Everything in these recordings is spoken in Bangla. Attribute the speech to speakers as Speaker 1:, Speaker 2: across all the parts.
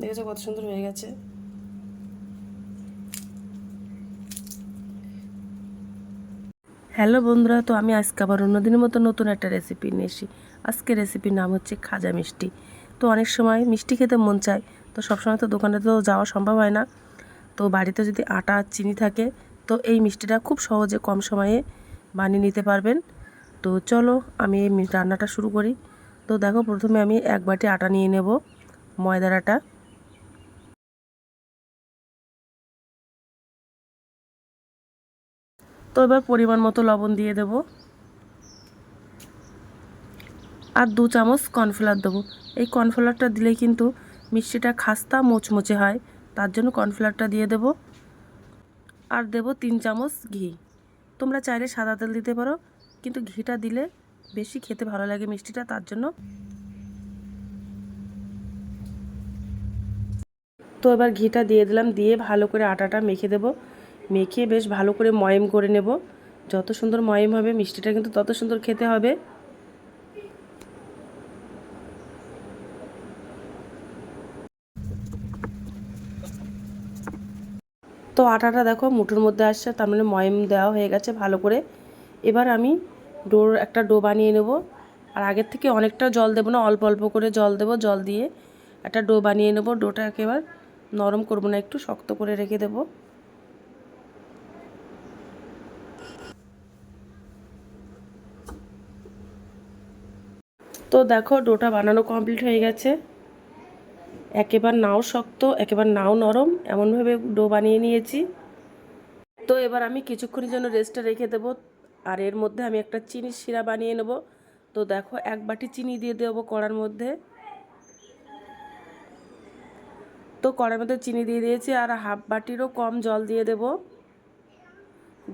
Speaker 1: দেখেছ কত সুন্দর হয়ে গেছে? হ্যালো বন্ধুরা, তো আমি আজকে আবার অন্যদিনের মতো নতুন একটা রেসিপি নিয়ে এসি আজকে রেসিপির নাম হচ্ছে খাজা মিষ্টি। তো অনেক সময় মিষ্টি খেতে মন চায়, তো সবসময় তো দোকানে তো যাওয়া সম্ভব হয় না। তো বাড়িতে যদি আটা, চিনি থাকে, তো এই মিষ্টিটা খুব সহজে কম সময়ে বানিয়ে নিতে পারবেন। তো চলো আমি এই রান্নাটা শুরু করি। তো দেখো প্রথমে আমি এক বাটি আটা নিয়ে নেব। ময়দার আটা তো এবার পরিমাণ মতো লবণ দিয়ে দেব। আর দু চামচ কর্নফ্লাওয়ার দেবো। এই কর্নফ্লাওয়ারটা দিলেই কিন্তু মিষ্টিটা খাস্তা মোচমোচে হয়, তার জন্য কর্নফ্লাওয়ারটা দিয়ে দেব। আর দেব তিন চামচ ঘি। তোমরা চাইলে সাদা তেল দিতে পারো, কিন্তু ঘিটা দিলে বেশি খেতে ভালো লাগে মিষ্টিটা, তার জন্য তো এবার ঘিটা দিয়ে দিলাম, দিয়ে ভালো করে আটাটা মেখে দেব। মেখে বেশ ভালো করে ময়ম করে নেব। যত সুন্দর ময়ম হবে, মিষ্টিটা কিন্তু তত সুন্দর খেতে হবে। তো আটাটা দেখো মুঠোর মধ্যে আসছে, তার মানে ময়ম দেওয়া হয়ে গেছে ভালো করে। এবার আমি ডোর, একটা ডো বানিয়ে নেব। আর আগের থেকে অনেকটা জল দেবো না, অল্প অল্প করে জল দেবো, জল দিয়ে একটা ডো বানিয়ে নেব। ডোটা একেবারে নরম করব না, একটু শক্ত করে রেখে দেব। তো দেখো, ডোটা বানানো কমপ্লিট হয়ে গেছে। একেবার নাও শক্ত, একেবার নাও নরম, এমনভাবে ডো বানিয়ে নিয়েছি। তো এবার আমি কিছুক্ষণের জন্য রেস্টে রেখে দেব। আর এর মধ্যে আমি একটা চিনির শিরা বানিয়ে নেব। তো দেখো, এক বাটি চিনি দিয়ে দেবো কড়ার মধ্যে। তো কড়ার মধ্যে চিনি দিয়ে দিয়েছি আর হাফ বাটিরও কম জল দিয়ে দেব।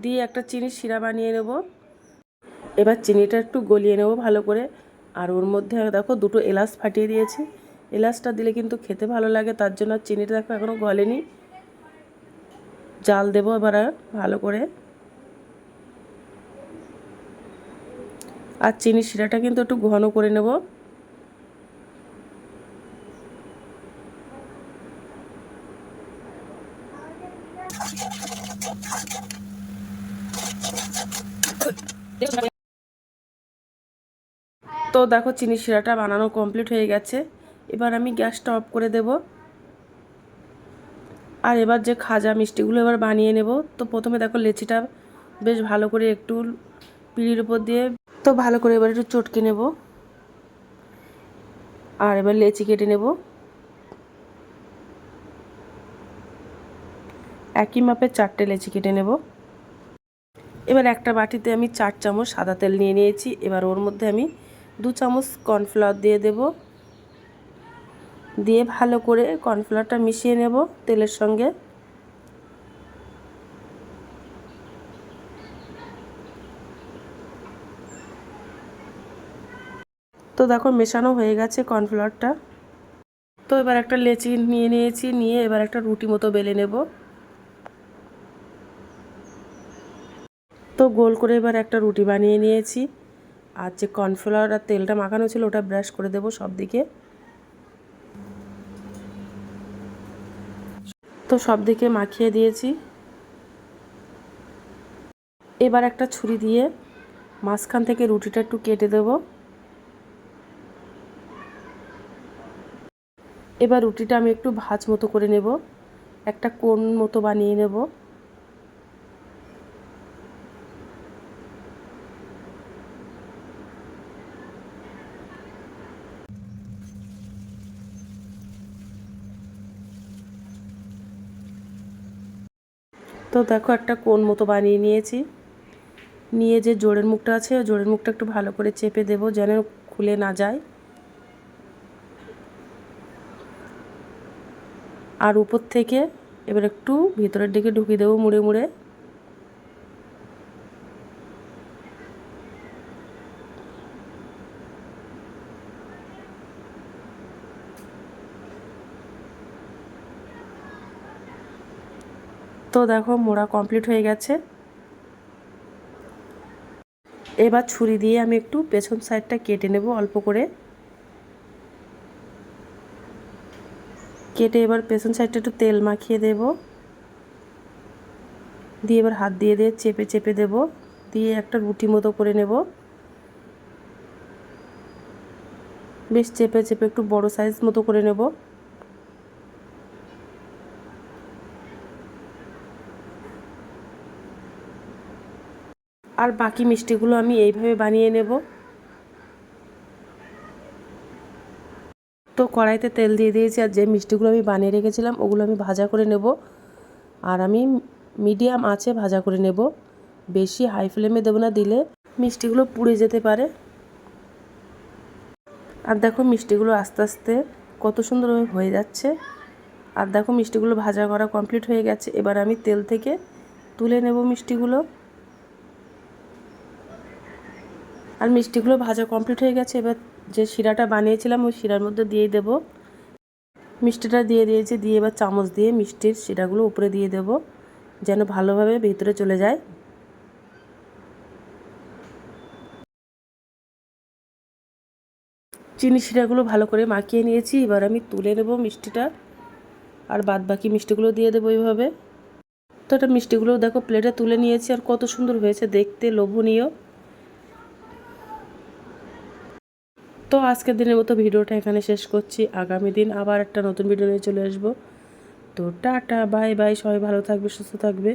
Speaker 1: দিয়ে একটা চিনির শিরা বানিয়ে নেব। এবার চিনিটা একটু গলিয়ে নেব ভালো করে। আর ওর মধ্যে দেখো দুটো এলাচ ফাটিয়ে দিয়েছি। এলাচটা দিলে কিন্তু খেতে ভালো লাগে, তার জন্য চিনিটা দেখো এখনও গলেনি। জাল দেবো এবার ভালো করে। আর চিনি শিরাটা কিন্তু একটু ঘন করে নেব। তো দেখো চিনি শিরাটা বানানো কমপ্লিট হয়ে গেছে। এবার আমি গ্যাসটা অফ করে দেব। আর এবার যে খাজা মিষ্টিগুলো এবার বানিয়ে নেব। তো প্রথমে দেখো লেচিটা বেশ ভালো করে একটু পিঁড়ির উপর দিয়ে তো ভালো করে এবার একটু চটকে নেব। আর এবার লেচি কেটে নেব। একই মাপে চারটে লেচি কেটে নেব। এবার একটা বাটিতে আমি চার চামচ সাদা তেল নিয়ে নিয়েছি। এবার ওর মধ্যে আমি দু চামচ কর্নফ্লাওয়ার দিয়ে দেব। দিয়ে ভালো করে কর্নফ্লাওয়ারটা মিশিয়ে নেব তেলের সঙ্গে। তো দেখো মেশানো হয়ে গেছে কর্নফ্লাওয়ারটা। তো এবার একটা লেচি নিয়ে নিয়েছি, নিয়ে এবার একটা রুটি মতো বেলে নেব। তো গোল করে এবার একটা রুটি বানিয়ে নিয়েছি। আর যে কর্নফ্লাওয়ার আর তেলটা মাখানো ছিল, ওটা ব্রাশ করে দেবো সব দিকে। তো সব দিকে মাখিয়ে দিয়েছি। এবার একটা ছুরি দিয়ে মাঝখান থেকে রুটিটা একটু কেটে দেব। এবার রুটিটা আমি একটু ভাজ মতো করে নেব। একটা কোন মতো বানিয়ে নেব। তো দেখো একটা কোন মতো বানিয়ে নিয়েছি। নিয়ে যে জোরের মুখটা আছে জোড়ের মুখটা একটু ভালো করে চেপে দেব যেন খুলে না যায়। আর উপর থেকে এবার একটু ভিতরের দিকে ঢুকিয়ে দেবো মুড়ে মুড়ে। তো দেখো মোড়া কমপ্লিট হয়ে গেছে। এবার ছুরি দিয়ে আমি একটু পেছন সাইডটা কেটে নেব অল্প করে। কেটে এবার পেছন সাইডটা একটু তেল মাখিয়ে দেব। দিয়ে এবার হাত দিয়ে দিয়ে চেপে চেপে দেব। দিয়ে একটা রুটি মতো করে নেব। বেশ চেপে চেপে একটু বড় সাইজ মতো করে নেব। আর বাকি মিষ্টিগুলো আমি এইভাবে বানিয়ে নেব। তো কড়াইতে তেল দিয়ে দিয়েছি আর যে মিষ্টিগুলো আমি বানিয়ে রেখেছিলাম ওগুলো আমি ভাজা করে নেব। আর আমি মিডিয়াম আছে ভাজা করে নেব। বেশি হাই ফ্লেমে দেবো না, দিলে মিষ্টিগুলো পুড়ে যেতে পারে। আর দেখো মিষ্টিগুলো আস্তে আস্তে কত সুন্দরভাবে হয়ে যাচ্ছে। আর দেখো মিষ্টিগুলো ভাজা করা কমপ্লিট হয়ে গেছে। এবার আমি তেল থেকে তুলে নেব মিষ্টিগুলো। আর মিষ্টিগুলো ভাজা কমপ্লিট হয়ে গেছে। এবার যে শিরাটা বানিয়েছিলাম, ওই শিরার মধ্যে দিয়ে দেব। মিষ্টিটা দিয়ে দিয়েছি, দিয়ে এবার চামচ দিয়ে মিষ্টির শিরাগুলো উপরে দিয়ে দেব, যেন ভালোভাবে ভিতরে চলে যায়। চিনি শিরাগুলো ভালো করে মাখিয়ে নিয়েছি, এবার আমি তুলে নেব মিষ্টিটা। আর বাদ বাকি মিষ্টিগুলো দিয়ে দেবো এইভাবে। তো এটা মিষ্টিগুলো দেখো প্লেটে তুলে নিয়েছি, আর কত সুন্দর হয়েছে দেখতে, লোভনীয়। তো আজকের দিনের মতো ভিডিওটা এখানে শেষ করছি। আগামী দিন আবার একটা নতুন ভিডিও নিয়ে চলে আসব। তো টাটা বাই বাই সবাই ভালো থাকবে, সুস্থ থাকবে।